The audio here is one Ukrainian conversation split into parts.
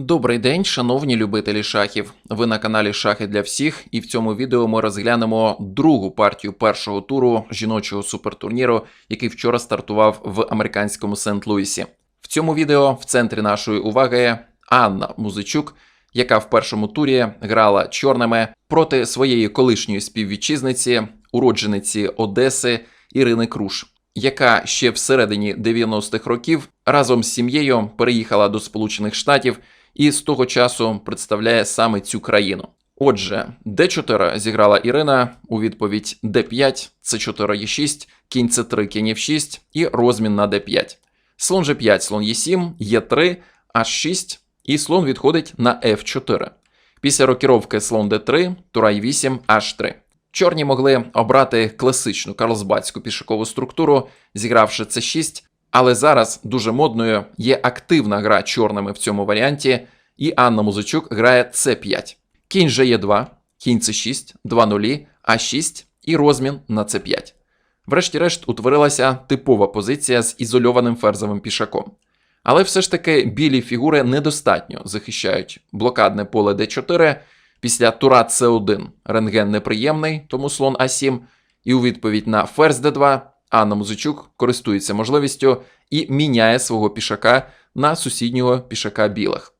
Добрий день, шановні любителі шахів. Ви на каналі Шахи для всіх, і в цьому відео ми розглянемо другу партію першого туру жіночого супертурніру, який вчора стартував в американському Сент-Луісі. В цьому відео в центрі нашої уваги Анна Музичук, яка в першому турі грала чорними проти своєї колишньої співвітчизниці, уроджениці Одеси Ірини Круш, яка ще всередині 90-х років разом з сім'єю переїхала до Сполучених Штатів і з того часу представляє саме цю країну. Отже, d4 зіграла Ірина у відповідь d5, c4 e6, кінь c3, кінь f6 і розмін на d5. Слон g5, слон e7, e3, h6 і слон відходить на f4. Після рокіровки слон d3, тура e8, h3. Чорні могли обрати класичну карлсбадську пішакову структуру, зігравши c6, але зараз дуже модною є активна гра чорними в цьому варіанті, і Анна Музичук грає c5. Кінь же є 2, кінь c6, 2 нулі, а6 і розмін на c5. Врешті-решт утворилася типова позиція з ізольованим ферзовим пішаком. Але все ж таки білі фігури недостатньо захищають блокадне поле d4. Після тура c1 рентген неприємний, тому слон а7, і у відповідь на ферзь d2 Анна Музичук користується можливістю і міняє свого пішака на сусіднього пішака білих.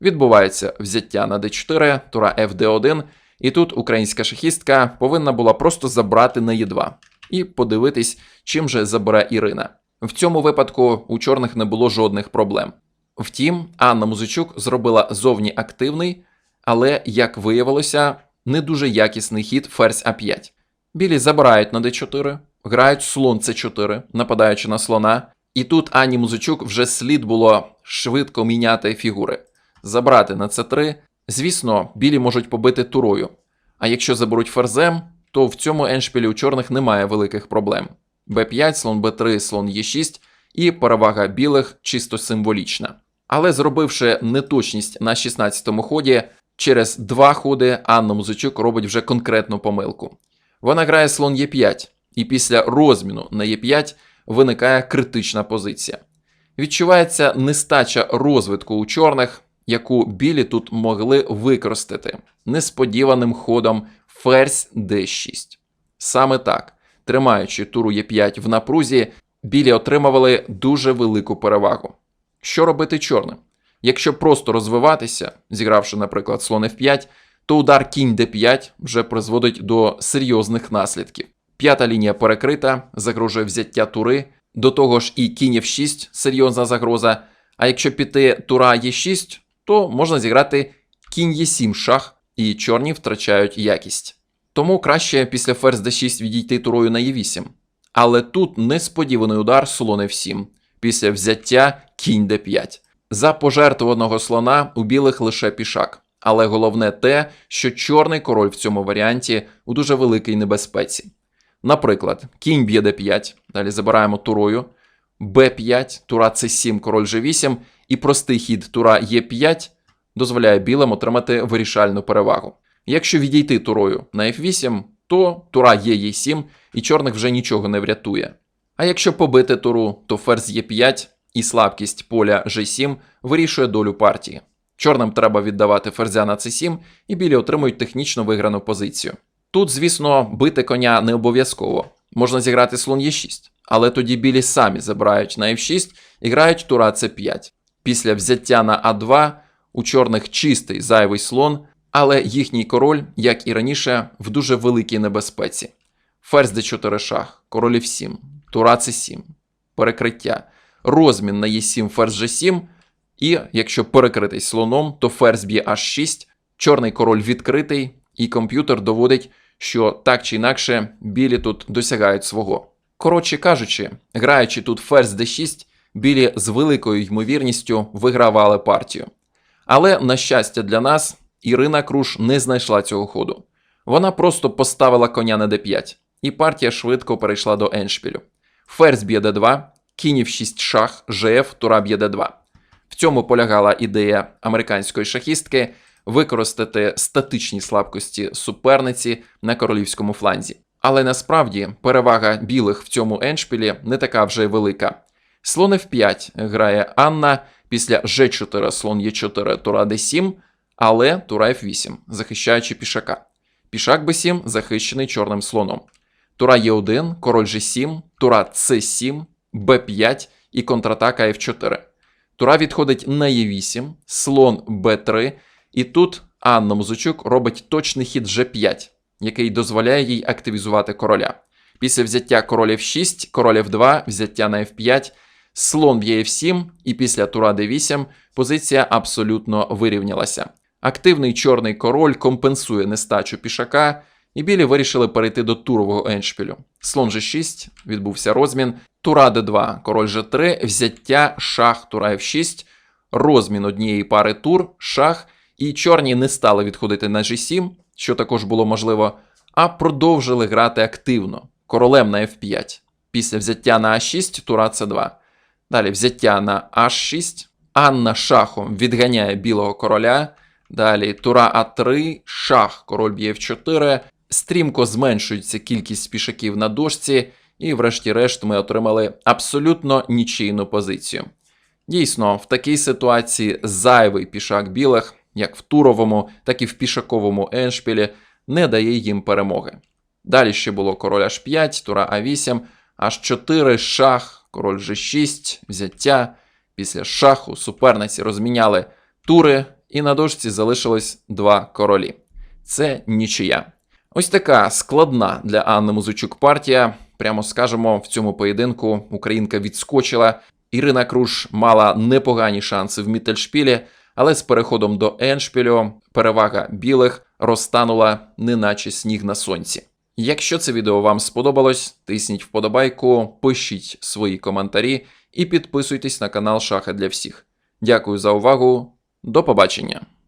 Відбувається взяття на d4, тура fd1, і тут українська шахістка повинна була просто забрати на e2 і подивитись, чим же забере Ірина. В цьому випадку у чорних не було жодних проблем. Втім, Анна Музичук зробила зовні активний, але, як виявилося, не дуже якісний хід ферзь А5. Білі забирають на d4, грають слон c4, нападаючи на слона, і тут Ані Музичук вже слід було швидко міняти фігури. Забрати на c3. Звісно, білі можуть побити турою. А якщо заберуть ферзем, то в цьому еншпілі у чорних немає великих проблем. b5, слон b3, слон e6 і перевага білих чисто символічна. Але зробивши неточність на 16-му ході, через два ходи Анна Музичук робить вже конкретну помилку. Вона грає слон Е5, і після розміну на Е5 виникає критична позиція. Відчувається нестача розвитку у чорних, яку білі тут могли використати несподіваним ходом ферзь d6. Саме так, тримаючи туру Е5 в напрузі, білі отримували дуже велику перевагу. Що робити чорним? Якщо просто розвиватися, зігравши, наприклад, слон F5, то удар кінь d5 вже призводить до серйозних наслідків. П'ята лінія перекрита, загрожує взяття тури, до того ж і кінь F6 серйозна загроза. А якщо піти тура Е6, то можна зіграти кінь Е7 шах, і чорні втрачають якість. Тому краще після ферзь d6 відійти турою на Е8. Але тут несподіваний удар слон F7 після взяття кінь d5. За пожертвуваного слона у білих лише пішак. Але головне те, що чорний король в цьому варіанті у дуже великій небезпеці. Наприклад, кінь б'є d5, далі забираємо турою, b5, тура c7, король g8, і простий хід тура e5 дозволяє білим отримати вирішальну перевагу. Якщо відійти турою на f8, то тура є e7, і чорних вже нічого не врятує. А якщо побити туру, то ферзь e5 і слабкість поля g7 вирішує долю партії. Чорним треба віддавати ферзя на c7, і білі отримують технічно виграну позицію. Тут, звісно, бити коня не обов'язково. Можна зіграти слон Е6, але тоді білі самі забирають на F6 і грають тура c5. Після взяття на А2 у чорних чистий зайвий слон, але їхній король, як і раніше, в дуже великій небезпеці. Ферзь d4 шах, король F7, тура c7, перекриття, розмін на Е7, ферзь G7, і якщо перекритий слоном, то ферзь б'є H6, чорний король відкритий, і комп'ютер доводить, що так чи інакше білі тут досягають свого. Коротше кажучи, граючи тут ферзь d6, білі з великою ймовірністю вигравали партію. Але, на щастя для нас, Ірина Круш не знайшла цього ходу. Вона просто поставила коня на d5, і партія швидко перейшла до еншпілю. Ферзь б'є d2, кінь в 6 шах, ЖФ, тура б'є d2. В цьому полягала ідея американської шахістки використати статичні слабкості суперниці на королівському фланзі. Але насправді перевага білих в цьому еншпілі не така вже велика. Слон F5 грає Анна Після G4 слон Е4, тура D7, але тура F8, захищаючи пішака. Пішак B7 захищений чорним слоном. Тура Е1, король G7, тура C7, Б5 і контратака F4. Тура відходить на Е8, слон Б3, і тут Анна Музичук робить точний хід G5, який дозволяє їй активізувати короля. Після взяття король F6, король F2, взяття на F5, слон б'є F7, і після тура D8 позиція абсолютно вирівнялася. Активний чорний король компенсує нестачу пішака, і білі вирішили перейти до турового еншпілю. Слон G6, відбувся розмін, тура D2, король G3, взяття, шах, тура F6, розмін однієї пари тур, шах, і чорні не стали відходити на G7, що також було можливо, а продовжили грати активно, королем на F5. Після взяття на А6, тура С2. Далі взяття на H6, Анна шахом відганяє білого короля. Далі тура А3, шах, король б'є F4, стрімко зменшується кількість пішаків на дошці, і, врешті-решт, ми отримали абсолютно нічийну позицію. Дійсно, в такій ситуації зайвий пішак білих, як в туровому, так і в пішаковому еншпілі, не дає їм перемоги. Далі ще було король H5, тура А8, H4, шах, король G6, взяття. Після шаху суперниці розміняли тури, і на дошці залишилось два королі. Це нічия. Ось така складна для Анни Музичук партія. Прямо скажемо, в цьому поєдинку Українка відскочила. Ірина Круш мала непогані шанси в Міттельшпілі, але з переходом до Еншпілю перевага білих розтанула, неначе сніг на сонці. Якщо це відео вам сподобалось, тисніть вподобайку, пишіть свої коментарі і підписуйтесь на канал Шахи для всіх. Дякую за увагу. До побачення!